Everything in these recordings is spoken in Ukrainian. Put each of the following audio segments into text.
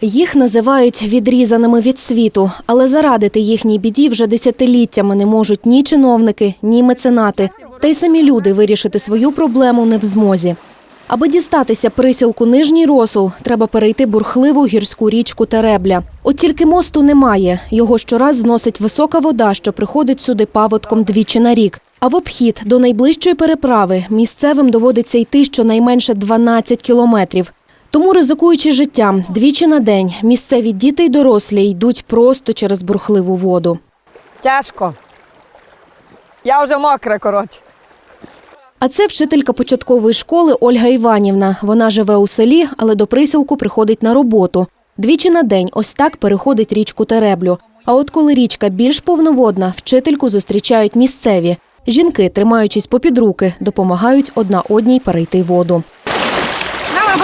Їх називають відрізаними від світу, але зарадити їхній біді вже десятиліттями не можуть ні чиновники, ні меценати. Та й самі люди вирішити свою проблему не в змозі. Аби дістатися присілку Нижній Росул, треба перейти бурхливу гірську річку Теребля. От тільки мосту немає. Його щораз зносить висока вода, що приходить сюди паводком двічі на рік. А в обхід до найближчої переправи місцевим доводиться йти щонайменше 12 кілометрів. Тому, ризикуючи життям двічі на день, місцеві діти й дорослі йдуть просто через бурхливу воду. Тяжко. Я вже мокра, коротше. А це вчителька початкової школи Ольга Іванівна. Вона живе у селі, але до присілку приходить на роботу. Двічі на день ось так переходить річку Тереблю. А от коли річка більш повноводна, вчительку зустрічають місцеві. Жінки, тримаючись попід руки, допомагають одна одній перейти воду. Нам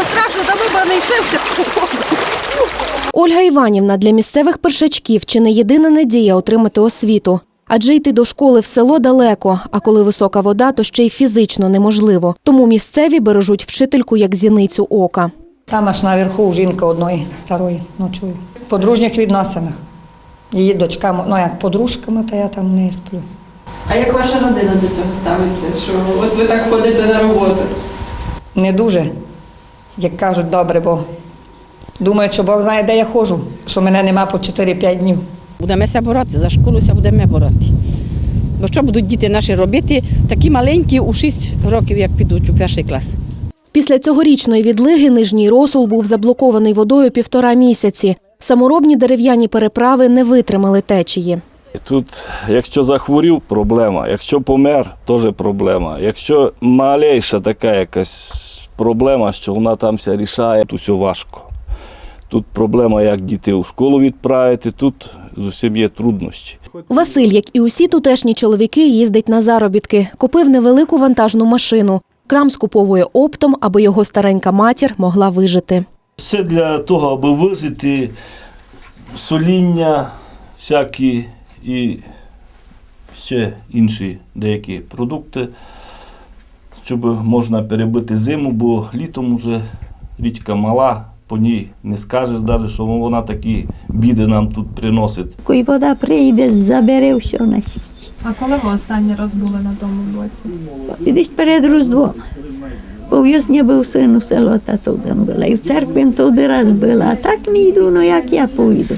та не воду. Ольга Іванівна для місцевих першачків чи не єдина надія отримати освіту. Адже йти до школи в село далеко, а коли висока вода, то ще й фізично неможливо. Тому місцеві бережуть вчительку як зіницю ока. Там аж наверху жінка одної старої ночує. В подружніх відносинах. Її дочка, ну як подружками, то я там не сплю. А як ваша родина до цього ставиться? Що от ви так ходите на роботу? Не дуже, як кажуть, добре, бо думають, що Бог знає, де я ходжу, що мене нема по 4-5 днів. Будемося боротися, за школуся будемо боротися. Бо що будуть діти наші робити, такі маленькі у 6 років, як підуть у перший клас. Після цьогорічної відлиги нижній росул був заблокований водою півтора місяці. Саморобні дерев'яні переправи не витримали течії. Тут, якщо захворів, проблема. Якщо помер, теж проблема. Якщо малейша така якась проблема, що вона там ся рішає, то все важко. Тут проблема, як дітей у школу відправити, тут зовсім є труднощі. Василь, як і усі тутешні чоловіки, їздить на заробітки. Купив невелику вантажну машину. Крам скуповує оптом, аби його старенька матір могла вижити. Все для того, аби визити соління всякі і ще інші деякі продукти, щоб можна перебити зиму, бо літом вже річка мала, по ній не скажеш навіть, що вона такі біди нам тут приносить. Коли вода прийде, забере все на світі. А коли ви останній раз були на тому боці? І десь перед Різдвом. Бо в Ясні був син у село, та туди була. І в церкві туди раз була. А так не йду, ну як я поїду.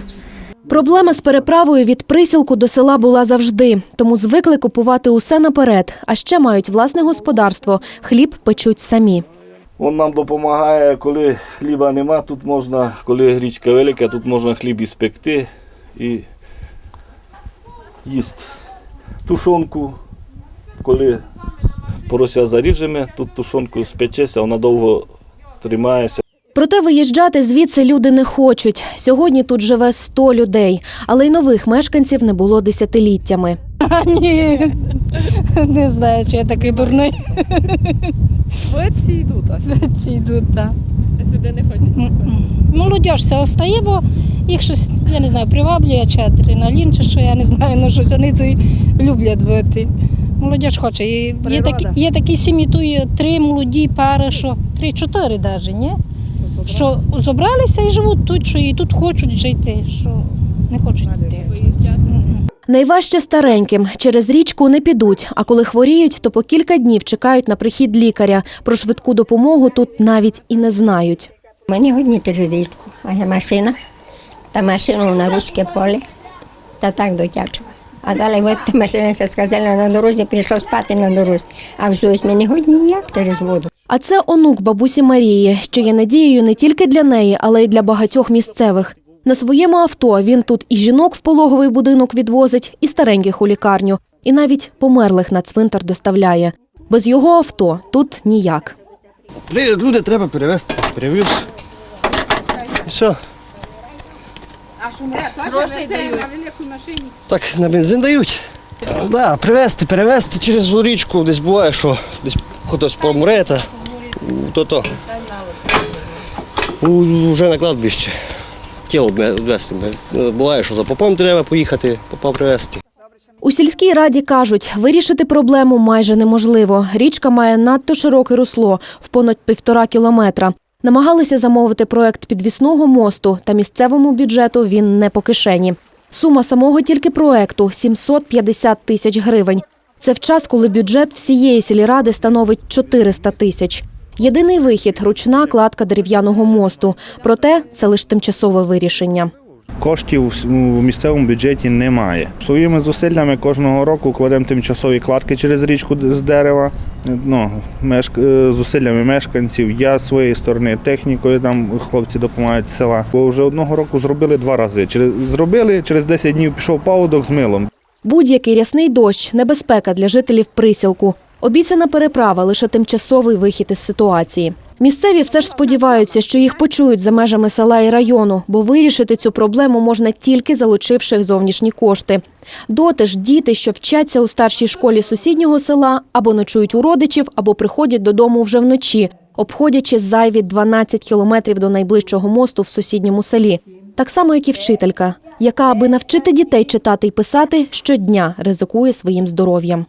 Проблема з переправою від присілку до села була завжди, тому звикли купувати усе наперед, а ще мають власне господарство. Хліб печуть самі. Він нам допомагає, коли хліба нема, тут можна, коли річка велика, тут можна хліб і спекти і їсти. Тушонку, коли порося заріжеме, тут тушонку спечеться, вона довго тримається. Проте виїжджати звідси люди не хочуть. Сьогодні тут живе 100 людей, але й нових мешканців не було десятиліттями. Ні, не знаю, чи я такий дурний. Швидці йдуть. а Ці йдуть, так. Сюди не хочуть. Молодь це остає, бо їх щось, я не знаю, приваблює, чи адреналін, чи що, я не знаю, ну щось вони тут люблять бути. Молодь хоче. І є, Природа. такі, є такі сім'ї, тут є три молоді пари, що три-чотири навіть, ні? Що зібралися і живуть тут, що і тут хочуть жити, що не хочуть йти. Найважче стареньким через річку не підуть. А коли хворіють, то по кілька днів чекають на прихід лікаря. Про швидку допомогу тут навіть і не знають. Мені годні через річку, а я машина, та машину на руське поле, та так дотягчила. А далі от машина ще сказала на дорозі, прийшов спати на дорозі. А взусь мені годні ніяк через воду. А це онук бабусі Марії, що є надією не тільки для неї, але й для багатьох місцевих. На своєму авто він тут і жінок в пологовий будинок відвозить, і стареньких у лікарню, і навіть померлих на цвинтар доставляє. Без його авто тут ніяк. Люди, треба перевезти. Перевіз. Все. Грошей дають. На велику машині. Так, на бензин дають. Да, привезти, перевезти через річку, десь буває, що десь хтось помре, та то то. У- Вже на кладбище. Тіло відвезти. Буває, що за попом треба поїхати, попа привезти. У сільській раді кажуть, вирішити проблему майже неможливо. Річка має надто широке русло в понад півтора кілометра. Намагалися замовити проект підвісного мосту, та місцевому бюджету він не по кишені. Сума самого тільки проекту 750 тисяч гривень. Це в час, коли бюджет всієї сільради становить 400 тисяч. Єдиний вихід ручна кладка дерев'яного мосту. Проте це лише тимчасове вирішення. Коштів в місцевому бюджеті немає. Своїми зусиллями кожного року кладемо тимчасові кладки через річку з дерева. Ну, мешк... е, зусиллями мешканців. Я з своєї сторони технікою, там хлопці допомагають з села. Бо вже одного року зробили два рази. Через... Зробили, через 10 днів пішов паводок з милом. Будь-який рясний дощ небезпека для жителів присілку. Обіцяна переправа лише тимчасовий вихід із ситуації. Місцеві все ж сподіваються, що їх почують за межами села і району, бо вирішити цю проблему можна тільки залучивши зовнішні кошти. Доти ж діти, що вчаться у старшій школі сусіднього села, або ночують у родичів, або приходять додому вже вночі, обходячи зайві 12 кілометрів до найближчого мосту в сусідньому селі. Так само, як і вчителька, яка, аби навчити дітей читати і писати, щодня ризикує своїм здоров'ям.